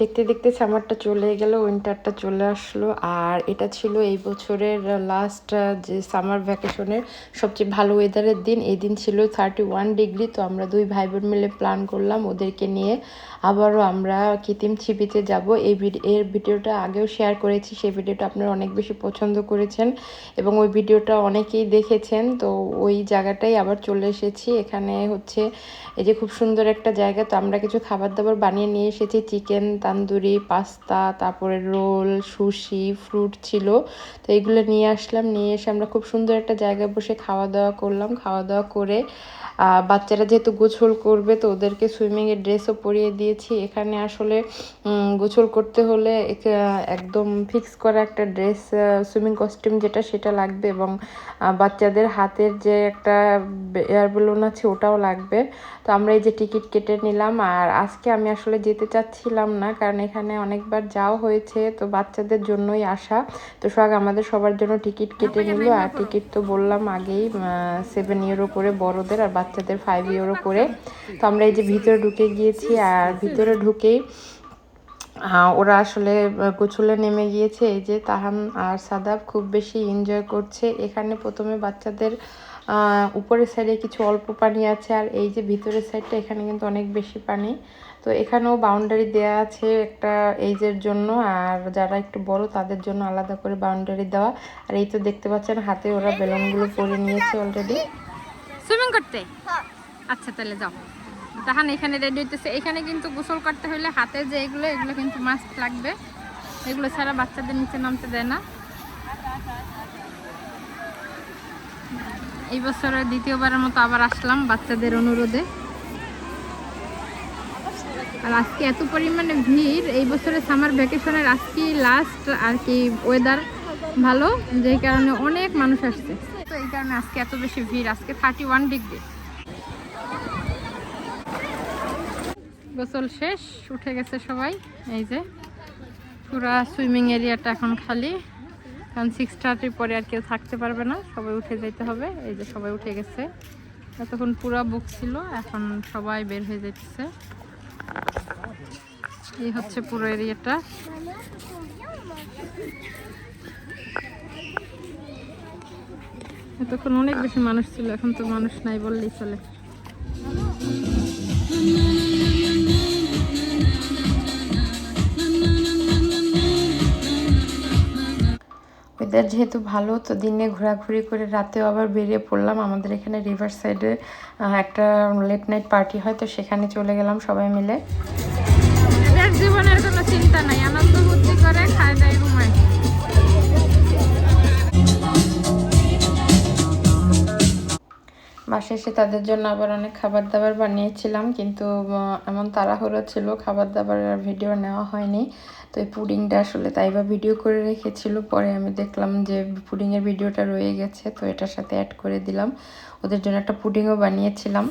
দেখতে দেখতে সামারটা চলে গেল উইন্টারটা চলে আসলো। আর এটা ছিল এই বছরের লাস্ট যে সামার ভ্যাকেশনের সবচেয়ে ভালো ওয়েদারের দিন। এই দিন ছিল থার্টি ওয়ান ডিগ্রি তো আমরা দুই ভাই বোন মিলে প্ল্যান করলাম ওদেরকে নিয়ে। আবারও আমরা কিতিম ছিপিতে যাব। এই এর ভিডিওটা আগেও শেয়ার করেছি, সেই ভিডিওটা আপনারা অনেক বেশি পছন্দ করেছেন। এবং ওই ভিডিওটা অনেকেই দেখেছেন, তো ওই জায়গাটাই আবার চলে এসেছি। এখানে হচ্ছে এই যে খুব সুন্দর একটা জায়গা, তো আমরা কিছু খাবার দাবার বানিয়ে নিয়ে এসেছি, চিকেন তান্দুরি, পাস্তা, তারপরে রোল, সুশি, ফ্রুট ছিল। তো এগুলো নিয়ে আসলাম। নিয়ে এসে আমরা খুব সুন্দর একটা জায়গায় বসে খাওয়া দাওয়া করলাম। খাওয়া দাওয়া করে বাচ্চারা যেহেতু গোসল করবে, তো ওদেরকে সুইমিংয়ের ড্রেসও পরিয়ে দিয়েছি। এখানে আসলে গোসল করতে হলে একে- একদম ফিক্স করা একটা ড্রেস সুইমিং কস্টিউম যেটা, সেটা লাগবে এবং বাচ্চাদের হাতের যে একটা এয়ার বেলুন আছে, ওটাও লাগবে। তো আমরা এই যে টিকিট কেটে নিলাম। আর আজকে আমি আসলে যেতে চাচ্ছিলাম না। কারণ এখানে অনেকবার যাওয়া হয়েছে তো বাচ্চাদের জন্যই আসা। তো সোহাগ আমাদের সবার জন্য টিকিট কেটে নিল আর টিকিট তো বললাম আগেই সেভেন ইউরো করে বড়দের আর বাচ্চাদের ফাইভ ইউরো করে। তো আমরা এই যে ভিতরে ঢুকে গিয়েছি আর ভিতরে ঢুকেই ওরা আসলে গোসলে নেমে গিয়েছে। এই যে তাহান আর সাদাব খুব বেশি এনজয় করছে। এখানে প্রথমে বাচ্চাদের উপরের সাইডে কিছু অল্প পানি আছে আর এই যে ভিতরের সাইডটা এখানে কিন্তু অনেক বেশি পানি। তো এখানেও বাউন্ডারি দেওয়া আছে একটা এইজের জন্য আর যারা একটু বড় তাদের জন্য আলাদা করে বাউন্ডারি দেওয়া। আর এই তো দেখতে পাচ্ছেন হাতে ওরা বেলুনগুলো পরে নিয়েছে অলরেডি সুইমিং করতে? আচ্ছা তাহলে যাও। তাহান এখানে রেডি হইতেছে। এখানে কিন্তু গোসল করতে হলে হাতে যে এগুলো এগুলো কিন্তু মাস্ক লাগবে। এগুলো ছাড়া বাচ্চাদের নিচে নামতে দেয় না। এই বছরে দ্বিতীয়বারের মতো আবার আসলাম বাচ্চাদের অনুরোধে। আর আজকে এত পরিমাণে ভিড়, এই বছরে সামার ভ্যাকেশনের আজকে লাস্ট আর কি ওয়েদার ভালো? যেই কারণে অনেক মানুষ আসছে। তো এই কারণে আজকে এত বেশি ভিড়, আজকে থার্টি ওয়ান ডিগ্রি গোসল শেষ, উঠে গেছে সবাই। এই যে পুরা সুইমিং এরিয়াটা এখন খালি। কারণ সিক্স থার্টির পরে আর কেউ থাকতে পারবে না, সবাই উঠে যেতে হবে, এই যে সবাই উঠে গেছে। এতক্ষণ পুরা বুক ছিল, এখন সবাই বের হয়ে যাচ্ছে। এই হচ্ছে পুরো এরিয়াটা। এতক্ষণ অনেক বেশি মানুষ ছিল, এখন তো মানুষ নাই বললেই চলে। ওয়েদার যেহেতু ভালো, তো দিনে ঘোরাঘুরি করে রাতেও আবার বেরিয়ে পড়লাম। আমাদের এখানে রিভার সাইডে একটা লেট নাইট পার্টি হয়, তো সেখানে চলে গেলাম সবাই মিলে। জীবনের কোনো চিন্তা নাই, আনন্দ বাসায় এসে তাদের জন্য আবার অনেক খাবার দাবার বানিয়েছিলাম কিন্তু এমন তাড়াহুড়ো ছিল খাবার দাবার আর ভিডিও নেওয়া হয়নি। তো এই পুডিংটা আসলে তাই বা ভিডিও করে রেখেছিল পরে আমি দেখলাম যে পুডিংয়ের ভিডিওটা রয়ে গেছে তো এটার সাথে অ্যাড করে দিলাম। ওদের জন্য একটা পুডিংও বানিয়েছিলাম।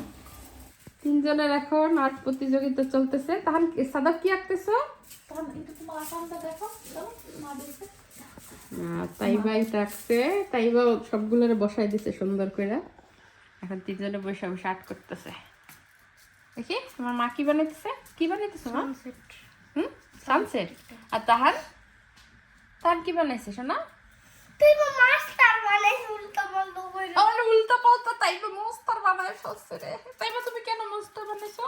তিনজনের এখন আর্ট প্রতিযোগিতা চলতেছে। তাহলে সাদা কি আঁকতেছো? তাইবা এটা আঁকছে তাইবা সবগুলোরে বসাই দিছে সুন্দর করে। এখন তিনজনে বসে বসে আর্ট করতেছে। দেখি আমার মা কি বানাইতেছে? কি বানাইতেছে মা? হুম? সানসেট আর তাহার? তার কি বানাইছে শোনা আমার উল্টা পাল্টা তাইবা মস্তার বানায় ফেলছে রে। তাইবা তুমি কেন মস্তার বানাইছো?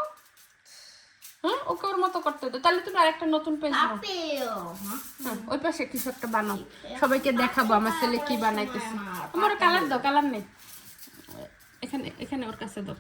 হ্যাঁ ওকে ওর মতো করতে দে তাহলে তুমি আরেকটা নতুন পেজ নাও। হ্যাঁ, ওই পাশে কিছু একটা বানাও। সবাইকে দেখাবো আমার ছেলে কি বানাইতেছে। আমার কালার দাও কালার নেই। এখানে এখানে ওর কাছে দাও